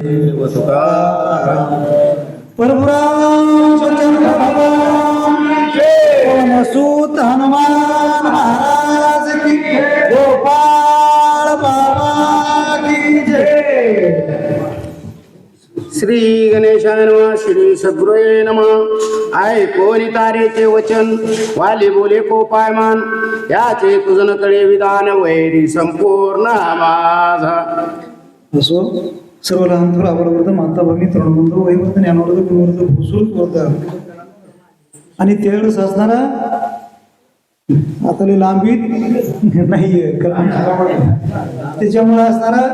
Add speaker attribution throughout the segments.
Speaker 1: देव
Speaker 2: परभुराम सूत हनुमान महाराज की गोपाळ बाबा की जय
Speaker 3: श्री गणेशाय नम. श्री सद्गुरुये नम आय कोणी तारेचे वचन वाली बोले कोपायमान याचे तुझन तळे विधान वैरी संपूर्ण माझा.
Speaker 2: असो सर्व लहान थोर आवडवर्ध माता भगिनी तरुण वयवर्ध ज्ञानवर्ध गुणवर्ध भूसूर वर्ध आणि तेवढंच असणारा आता लांबीत नाहीये कारण त्याच्यामुळे असणारा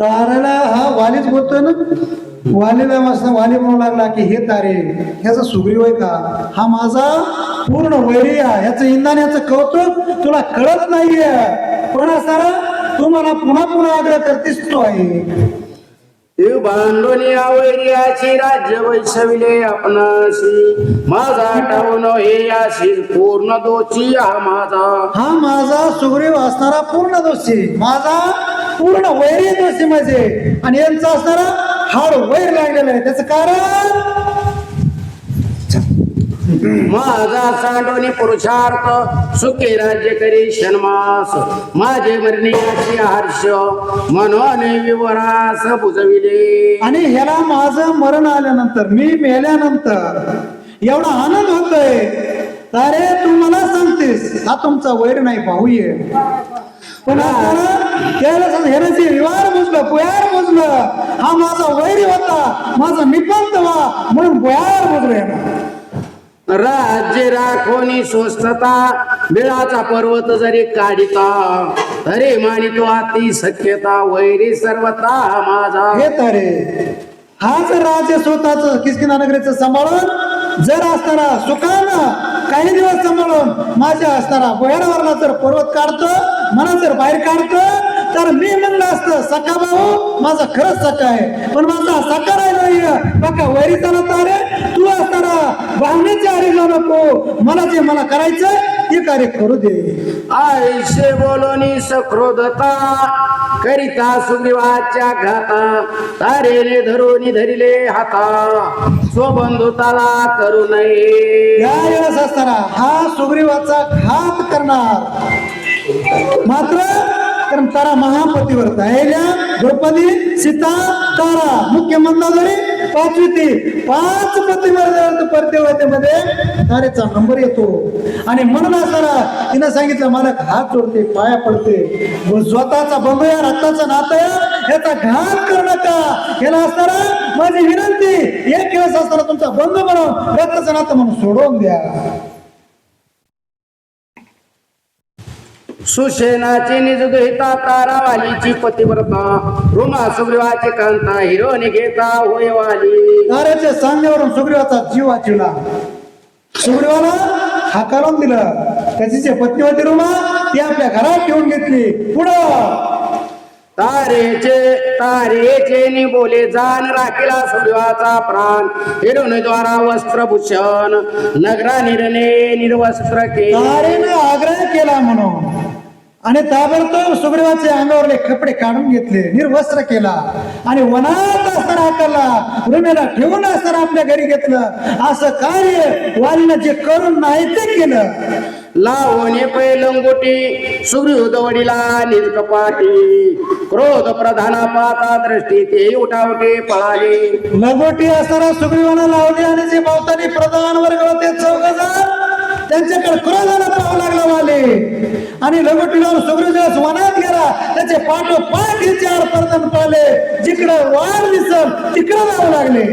Speaker 2: ताराला हा वालीच बोलतोय ना? वालीला असणार वाली म्हणू लागला की हे तारे ह्याचा सुग्रीव आहे का? हा माझा पूर्ण वैरी ह्याचं इंधन ह्याचं कौतुक तुला कळत नाहीये. पण असणारा तू मला पुन्हा पुन्हा आग्रह करतेस तो आहे.
Speaker 3: देव आवैर्याची राज्य वैसविले आपणाशी. माझा टाऊन हे याशी पूर्ण दोषी हा माझा.
Speaker 2: हा माझा सुग्रीव असणारा पूर्ण दोषी. माझा पूर्ण वैरी दोषी माझे आणि यांचा असणारा हाड वैर लागलेला आहे. त्याचं कारण
Speaker 3: माझा सांडोनी पुरुषार्थ सुखे राज्य करी षण्मास माझे मरणीयाची हर्ष म्हणून विवरास बुजविले.
Speaker 2: आणि ह्याला माझं मरण आल्यानंतर मी मेल्यानंतर एवढा आनंद होतोय. अरे तू मला सांगतेस हा तुमचा वैर नाही पाहूये पण असताना त्याला ह्यानं विवार मोजलं पुयार मोजलं. हा माझा वैरी होता माझा निपंत व्हा म्हणून पुयार मोजलं
Speaker 3: राज्य राखोनी स्वस्थता. बिळाचा पर्वत जरी काढिता तरी मानितो अति सख्यता वैरी सर्वता माझा.
Speaker 2: हे तारे हा राज्य स्वतःच किसकिनानगरीचं सांभाळून जर असताना सुखानं काही दिवस सांभाळून माझ्या असताना बोयाडावरला जर पर्वत काढतो मला जर बाहेर काढतो तर मी म्हणलं असतं सखा भाऊ माझा खरंच सका आहे. पण माझा सका राहिला बघा वैरी चालत आले. तू असताना वाहण्याच्या आरी नको. मला जे मला करायचं ते कार्य करू दे.
Speaker 3: आयुष्य बोलोनी सक्रोधता करिता सुग्रीवाच्या घाता. तारेने धरून धरिले हाता. स्वबंधुताला करू नये.
Speaker 2: या वेळेस असताना हा सुग्रीवाचा घात करणार. मात्र कारण तारा महापतीवर राहिल्या द्रौपदी सीता तारा मुख्य मंदादरी पाचवी ती पाच पतिव्रत परदेवतेमध्ये तारेचा नंबर येतो. आणि म्हणून असताना तिनं सांगितलं मला हात जोडते पाया पडते. व स्वतःचा बंधू या रक्ताचं नातं याचा घात करू नका. याला असताना माझी विनंती एक दिवस असताना तुमचा बंधू म्हणून रक्ताचं नातं म्हणून सोडवून द्या.
Speaker 3: सुशेनाची निजदुहिता तारावालीची पतिव्रता. रुमा सुग्रीवाची कांता हिरोनी घेता होय वाली
Speaker 2: ताऱ्याच्या सांगण्यावरून सुग्रीवाचा जीव वाचला सुग्रीवाला हाकालून दिलं. त्याची जी पत्नी होती रुमा ती आपल्या घरात ठेवून घेतली. पुढं!
Speaker 3: तारेचे तारेचे नि बोले जान राखिला सुग्रीवाचा प्राण. हिरोनी द्वारा वस्त्रभूषण नगरा निर्णे निर्वस्त्र के
Speaker 2: तारेनं आग्रह केला म्हणून. आणि ताबडतोब सुग्रीवाचे अंगावरले कपडे काढून घेतले निर्वस्त्र केला. आणि वनात असताना हाकलला रुमेला ठेवून असताना आपल्या घरी घेतलं. असं कार्य वालीनं जे करून नाही ते केलं.
Speaker 3: लावणे पैलंगोटी सुग्रीव दवडीला निजकपाटी क्रोध प्रधाना पाता दृष्टी ते उठावटे पळाले.
Speaker 2: लगोटी असताना सुग्रीवानं लावली आणि जे भावतानी प्रधान वर्ग होते चौघजण त्यांच्याकडे क्रोधाला पाहावं लागला वाले. आणि लगोटी लावून सुग्रीव ज्यावेळेस वनात गेला. त्याचे पाठोपाठ हे चार प्रधान पाहिले. जिकडं वार दिसल तिकडं जावं लागले.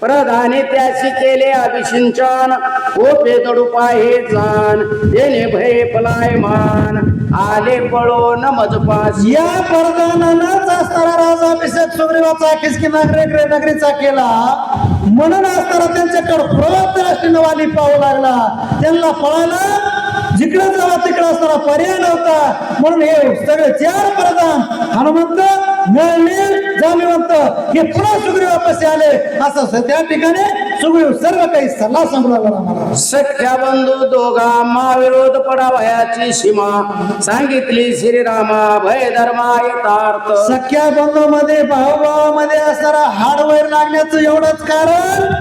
Speaker 3: प्रधाने त्याशी केले अभिषिंचन. ओपे दडुपा हे जाण देणे भय पलायमान आले पळून मजपास.
Speaker 2: या प्रधानानंच असताना राजा अभिषेक सुग्रीवाचा किसकी नागरे नगरीचा केला. म्हणून असताना त्यांच्याकडे क्रोध राष्ट्रीय वाली पाहू लागला. त्यांना पळायला जिकडे जावा तिकडे असताना पर्याय नव्हता. म्हणून हे सगळे चार प्रधान हनुमंत नळनील जामिवंत हे पुन्हा सुग्रीवापाशी आले. असं त्या ठिकाणी सुग्रीव सर्व काही सल्ला सांगू लागला रामाला
Speaker 3: सख्या बंधू दोघा महाविरोध पडावयाची सीमा सांगितली श्रीरामा भय धर्मा यथार्थ.
Speaker 2: सख्या बंधूमध्ये भाऊभावामध्ये असणारा हार्डवेअर लागण्याचं एवढंच कारण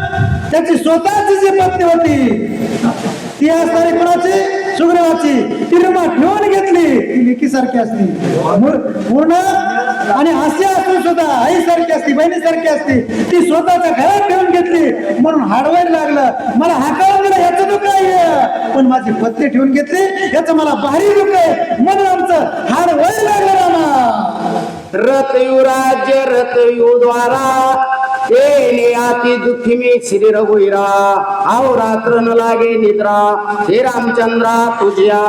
Speaker 2: त्याची स्वतःची जी पत्नी होती ती असणारी कोणाची? सुग्रीवाची. ती रुमा ठेवून घेतली. ती लेकी सारखी असती पूर्ण आणि हास्य असून सुद्धा आई सारखी असती बहिणीसारखी असती ती स्वतःच्या घरात ठेवून घेतली. म्हणून हाडवायला लागलं. मला हाकावून दिलं याचं दुःख आहे पण माझी पत्नी ठेवून घेतली. याचं मला भारी दुःख आहे. म्हणून आमचं हाडवायला लागलं रामा.
Speaker 3: रथ राज्य रथ यु द्वारा अति दुःखी मी श्री रघुईरा आव रात्र न लागे निद्रा. हे रामचंद्रा तुझ्या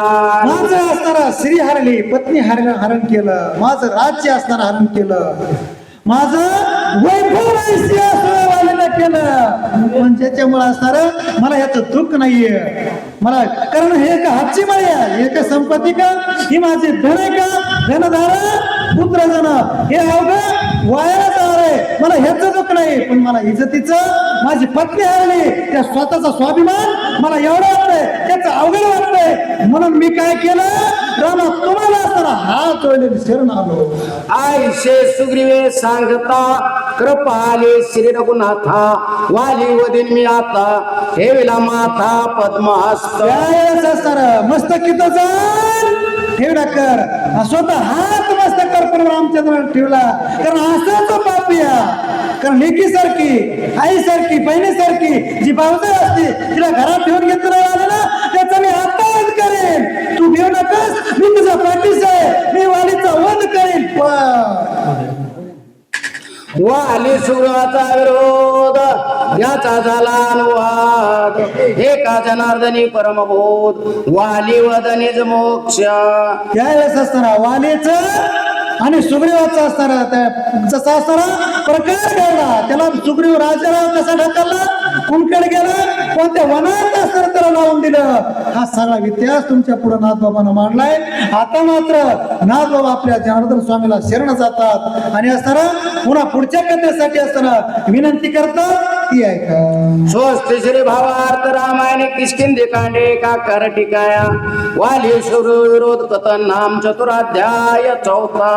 Speaker 2: माझं असणारा श्री हरली पत्नी हरण हरण केलं. माझं राज्य असणार हरण केलं. माझं वैभव राहायची वालीला केलं. पण ज्याच्यामुळे असणार मला याचं दुःख नाहीये. मला कारण हे का हातची माळी आहे. हे का संपत्ती का? ही माझी धन आहे का? धनधारा पुत्र जन हे अवघं वायाला आहे. मला ह्याचं दुःख नाही पण मला इज्जतीचं माझी पत्नी हरली त्या स्वतःचा स्वाभिमान मला एवढं वाटतंय त्याचं अवघड वाटतंय. म्हणून मी काय केलं? रामा तुम्हाला असताना हात जोडलेली शरण आलो.
Speaker 3: आयुष्य सुग्रीवे सांगता कृपाले श्री रघुनाथा वाली वदीन मी आता माथा पद्महस्त
Speaker 2: त्यावेळेस असणार मस्तकीत जाण ठेवला कर स्वतः हात मस्तक कर पण रामचंद्र ठेवला. कारण असा तो पापिया कारण लेकी सारखी आई सारखी बहिणी सारखी जी भावजा असते तिला घरात ठेवून घेतलं आलं ना त्याचा मी वध करेन. तू घेऊ नकस मी तुझा पाठीस आहे. मी वालीचा वध करेन. पण
Speaker 3: वाली सुग्रीवाचा विरोध याचा झाला अनुवाद. हे का जनार्दनी परमबोध वाली वदनीज मोक्ष.
Speaker 2: त्यावेळेस असताना वालीच आणि सुग्रीवाचा असताना त्या जसा असताना प्रकार घडला त्याला सुग्रीव राजाला कसा ढकलला? कुणकडे गेला. कोणत्या वनात असणार त्याला लावून दिलं? हा सगळा इतिहास तुमच्यापुढे नाथबाबानं मांडलाय. आता मात्र नाथबाबा आपल्या जनार्दन स्वामीला शरण जातात. आणि असताना पुन्हा पुढच्या कथेसाठी असताना विनंती करतात ती आहे का
Speaker 3: स्वस्त श्री भावार्थ रामायण किष्किंदे कांडे कर टिकाया वालेश्वर विरोध कथन नाम चतुराध्याय चौथा